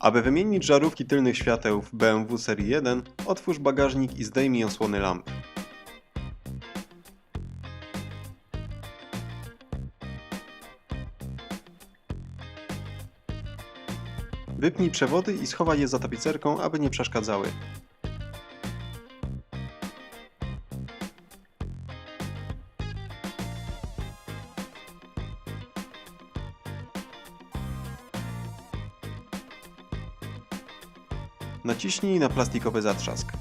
Aby wymienić żarówki tylnych świateł w BMW serii 1, otwórz bagażnik i zdejmij osłony lamp. Wypnij przewody i schowaj je za tapicerką, aby nie przeszkadzały. Naciśnij na plastikowy zatrzask.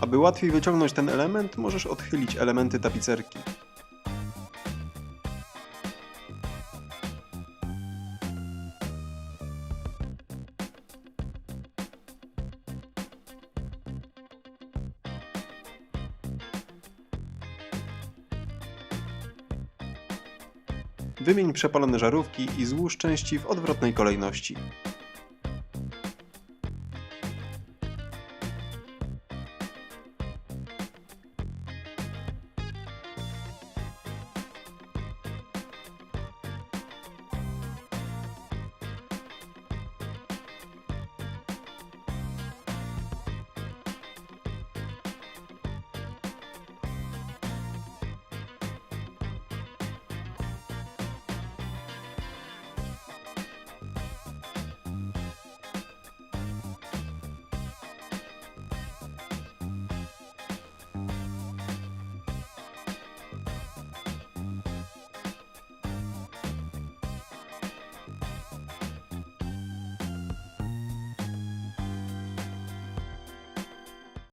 Aby łatwiej wyciągnąć ten element, możesz odchylić elementy tapicerki. Wymień przepalone żarówki i złóż części w odwrotnej kolejności.